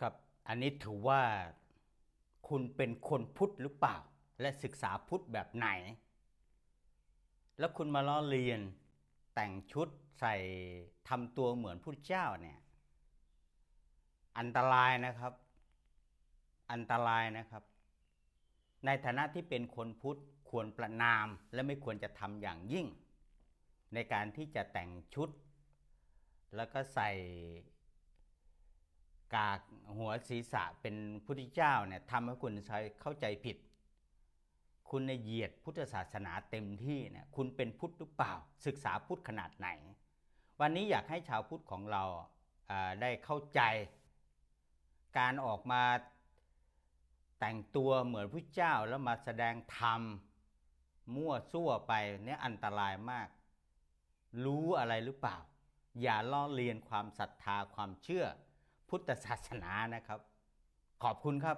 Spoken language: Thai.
ครับ อันนี้ถือว่าคุณเป็นคนพุทธหรือเปล่า และศึกษาพุทธแบบไหน แล้วคุณมาล้อเลียนแต่งชุดใส่ทำตัวเหมือนพุทธเจ้าเนี่ย อันตรายนะครับ อันตรายนะครับ ในฐานะที่เป็นคนพุทธควรประนามและไม่ควรจะทำอย่างยิ่ง ในการที่จะแต่งชุด แล้วก็ใส่ กากหัวศีรษะเป็นพุทธเจ้าเนี่ยทำให้คุณเข้าใจผิด คุณในเหยียดพุทธศาสนาเต็มที่เนี่ยคุณเป็นพุทธหรือเปล่า ศึกษาพุทธขนาดไหน วันนี้อยากให้ชาวพุทธของเราอ่าได้เข้าใจ การออกมาแต่งตัวเหมือนพระเจ้าแล้วมาแสดงธรรมมั่วซั่วไปเนี่ยอันตรายมาก รู้อะไรหรือเปล่า อย่าล้อเลียนความศรัทธาความเชื่อ พุทธศาสนานะครับ ขอบคุณครับ